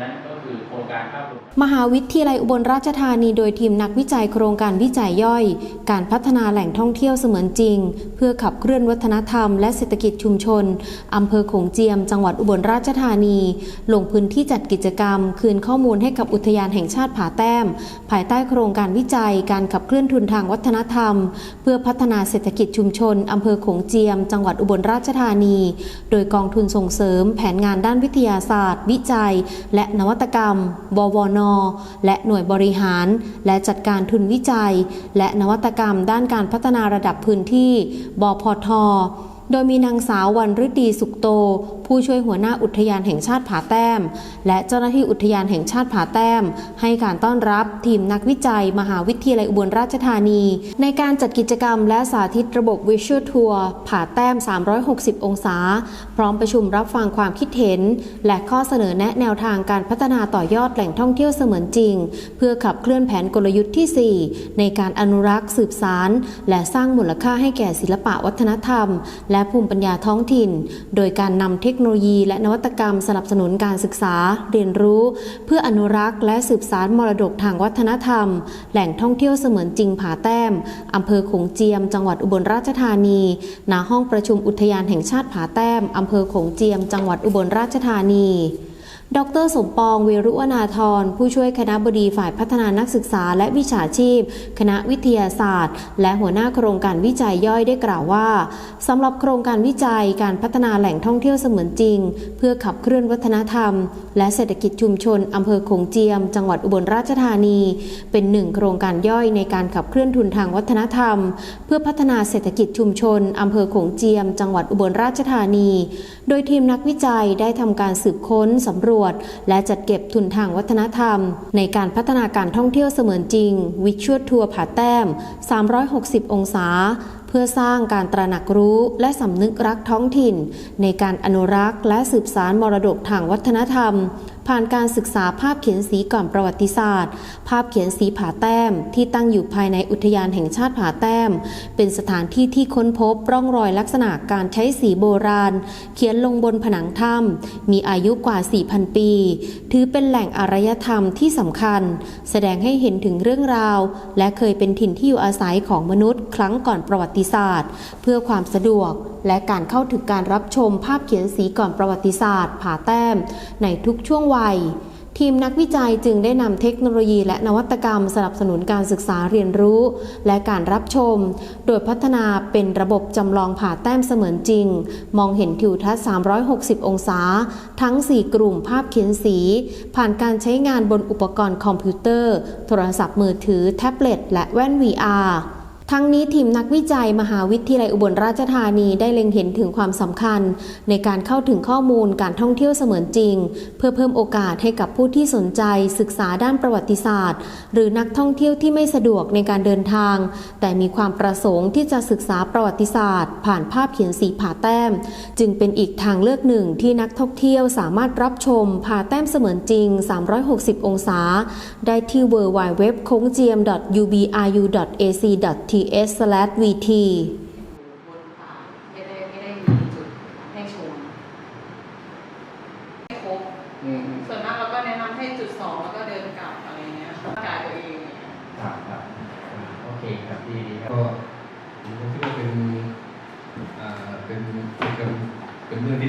นั้นก็คือโครงการภาพรวมมหาวิทยาลัยอุบลราชธานีโดยทีมนักวิจัยโครงการวิจัยย่อย การพัฒนาแหล่งท่องเที่ยวเสมือนจริง เพื่อขับเคลื่อนวัฒนธรรมและเศรษฐกิจชุมชนอำเภอโขงเจียม จังหวัดอุบลราชธานี ลงพื้นที่จัดกิจกรรม คืนข้อมูลให้กับอุทยานแห่งชาติผาแต้ม ภายใต้โครงการวิจัย การขับเคลื่อนทุนทางวัฒนธรรม เพื่อพัฒนาเศรษฐกิจชุมชนอำเภอโขงเจียม จังหวัดอุบลราชธานี โดยกองทุนส่งเสริม แผนงานด้านวิทยาศาสตร์ วิจัย และนวัตกรรม บวนและหน่วยบริหาร และจัดการทุนวิจัย และนวัตกรรมด้านการพัฒนาระดับพื้นที่ บพท โดยมีนางสาววันฤดีสุขโต ผู้ช่วยหัวหน้าอุทยานแห่งชาติผาแต้ม และเจ้าหน้าที่อุทยานแห่งชาติผาแต้ม ให้การต้อนรับทีมนักวิจัย มหาวิทยาลัยอุบลราชธานี ในการจัดกิจกรรมและสาธิตระบบ Visual Tour ผาแต้ม 360 องศา พร้อมประชุมรับฟังความคิดเห็น และข้อเสนอแนะแนวทางการพัฒนาต่อยอดแหล่งท่องเที่ยวเสมือนจริง เพื่อขับเคลื่อนแผนกลยุทธ์ที่ 4 ในการอนุรักษ์สืบสารและสร้างมูลค่าให้แก่ศิลปะวัฒนธรรม และและภูมิปัญญาท้องถิ่น โดยการนำเทคโนโลยี และนวัตกรรมสนับสนุนการศึกษา เรียนรู้ เพื่ออนุรักษ์และสืบสารมรดกทางวัฒนธรรม แหล่งท่องเที่ยวเสมือนจริงผาแต้มอำเภอขงเจียม จังหวัดอุบลราชธานี ณ ห้องประชุมอุทยานแห่งชาติผาแต้มอำเภอขงเจียม จังหวัดอุบลราชธานี ดรสมปองเวรุวนาธรผู้ช่วยคณะบดีฝ่ายพัฒนานักศึกษาและวิชาชีพ คณะวิทยาศาสตร์ และหัวหน้าโครงการวิจัยย่อยได้กล่าวว่าสำหรับโครงการวิจัยการพัฒนาแหล่งท่องเที่ยวเสมือนจริง เพื่อขับเคลื่อนวัฒนธรรม และเศรษฐกิจชุมชนอำเภอโขงเจียม จังหวัดอุบลราชธานี เป็นหนึ่งโครงการย่อยในการขับเคลื่อนทุนทางวัฒนธรรม เพื่อพัฒนาเศรษฐกิจชุมชนอำเภอโขงเจียม จังหวัดอุบลราชธานี โดยทีมนักวิจัยได้ทำการสืบค้นสำรวจและจัดเก็บทุนทางวัฒนธรรม ในการพัฒนาการท่องเที่ยวเสมือนจริง วิชวลทัวร์ผาแต้ม 360 องศาเพื่อสร้างการตระหนักรู้และสำนึกรักท้องถิ่น ในการอนุรักษ์และสืบสารมรดกทางวัฒนธรรม ผ่านการศึกษาภาพเขียนสีก่อนประวัติศาสตร์ ภาพเขียนสีผาแต้ม ที่ตั้งอยู่ภายในอุทยานแห่งชาติผาแต้ม เป็นสถานที่ที่ค้นพบร่องรอยลักษณะการใช้สีโบราณ เขียนลงบนผนังถ้ำมีอายุกว่า 4,000 ปี ถือเป็นแหล่งอารยธรรมที่สำคัญ แสดงให้เห็นถึงเรื่องราว และเคยเป็นถิ่นที่อยู่อาศัยของมนุษย์ ครั้งก่อนประวัติศาสตร์ เพื่อความสะดวกและการเข้าถึงการรับชมภาพเขียนสีก่อนประวัติศาสตร์ ผ่าแต้ม ในทุกช่วงวัยทีมนักวิจัยจึงได้นำเทคโนโลยีและนวัตกรรมสนับสนุนการศึกษาเรียนรู้ และการรับชม โดยพัฒนาเป็นระบบจำลองผ่าแต้มเสมือนจริง มองเห็นทิวทัศน์ 360 องศา ทั้ง 4 กลุ่มภาพเขียนสี ผ่านการใช้งานบนอุปกรณ์คอมพิวเตอร์ โทรศัพท์มือถือ แท็บเล็ต และแว่น VR ทั้งนี้ทีมนักวิจัยมหาวิทยาลัยอุบลราชธานีได้เล็งเห็นถึงความสำคัญ ในการเข้าถึงข้อมูลการท่องเที่ยวเสมือนจริง เพื่อเพิ่มโอกาสให้กับผู้ที่สนใจ ศึกษาด้านประวัติศาสตร์ หรือนักท่องเที่ยวที่ไม่สะดวกในการเดินทาง แต่มีความประสงค์ที่จะศึกษาประวัติศาสตร์ ผ่านภาพเขียนสีผาแต้ม จึงเป็นอีกทางเลือกหนึ่งที่นักท่องเที่ยวสามารถรับชมผาแต้มเสมือนจริง 360 องศา ได้ที่ w w w k o n g j i a m u b r u a c t h v t บนผาไม่ได้ไม่ได้มีจุดให้ชมไม่ครบอืมส่วนมากเราก็แนะนำให้จุดสองแล้วก็เดินกลับอะไรเงี้ยกายตัวเองครับครับอ่าโอเคครับดีดีครับก็ผมก็คิดว่าเป็นอ่าเป็นเป็นเป็นเรื่องที่